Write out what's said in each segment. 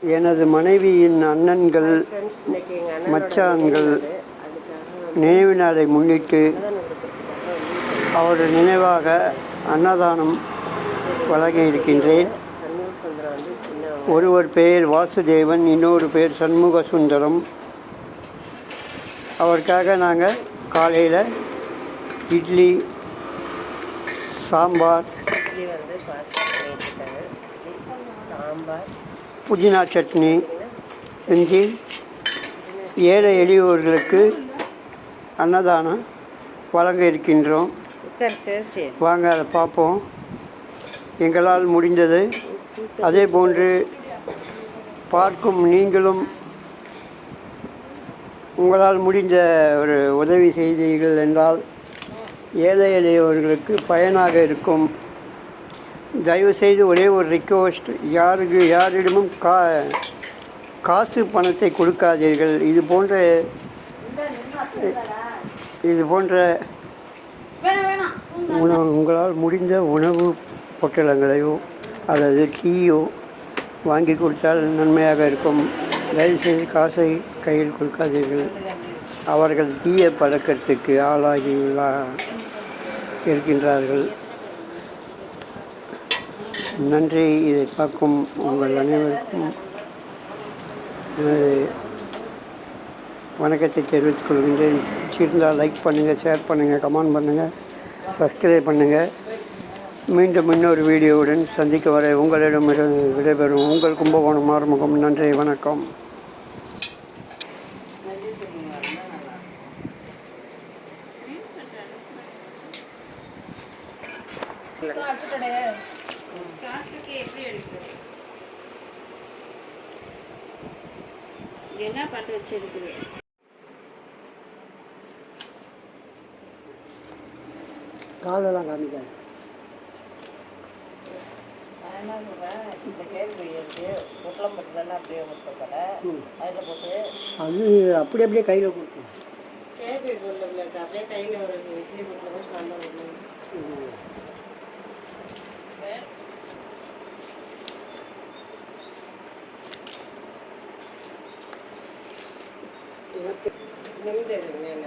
எனது மனைவியின் அண்ணன்கள் மச்சான்கள் நினைவு நாளை முன்னிட்டு அவர் அவரது நினைவாக அன்னதானம் வழங்க இருக்கின்றேன். ஒருவர் பெயர் வாசுதேவன் இன்னொரு பேர் சண்முக சுந்தரம் அவருக்காக நாங்கள் காலையில் இட்லி சாம்பார் இட்லி சாம்பார் புதினா சட்னி செஞ்சு ஏழை எளியோர்களுக்கு அன்னதானம் வழங்க இருக்கின்றோம். வாங்க அதை பார்ப்போம். எங்களால் முடிந்தது. அதே போன்று பார்க்கும் நீங்களும் உங்களால் முடிந்த ஒரு உதவி செய்தீர்கள் என்றால் ஏழை எளியவர்களுக்கு பயனாக இருக்கும் தயவுசெய்து ஒரே ஒரு ரிக்வஸ்ட் யாருக்கு யாரிடமும் கா காசு பணத்தை கொடுக்காதீர்கள். இது போன்ற இது போன்ற உணவு உங்களால் முடிந்த உணவு பொட்டலங்களையோ அல்லது டீயோ வாங்கி கொடுத்தால் நன்மையாக இருக்கும். தயவுசெய்து காசை கையில் கொடுக்காதீர்கள். அவர்கள் தீய பழக்கத்துக்கு ஆளாகியுள்ளா இருக்கின்றார்கள். நன்றி. இதை பார்க்கும் உங்கள் அனைவருக்கும் எனது வணக்கத்தை தெரிவித்துக் கொள்கின்றேன். பிடிச்சிருந்தால் லைக் பண்ணுங்கள் ஷேர் பண்ணுங்கள் கமெண்ட் பண்ணுங்கள் சப்ஸ்கிரைப் பண்ணுங்கள் மீண்டும் இன்னொரு வீடியோவுடன் சந்திக்க வரை உங்களிடமிருந்து விடைபெறும். உங்கள் கும்பகோணம் ஆறுமுகம் நன்றி வணக்கம். என்ன பாட்டு வச்சு எடுக்குது? காலெல்லாம் காமிக்காது. இந்த கேள்வி இருக்கு பொட்டலம் மட்டும்தானே அப்படியே கொடுத்தப்பட அதில் போட்டு அது அப்படி அப்படியே கையில் கொடுக்கும். அப்படியே கையில் ஒரு இட்லி 飲んでるね、な。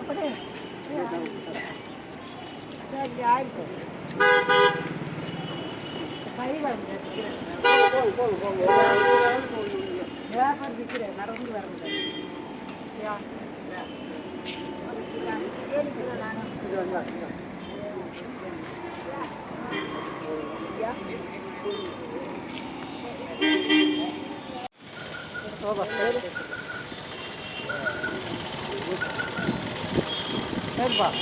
அப்படியே எடுக்கப்பா. தேங்க்யூ একবার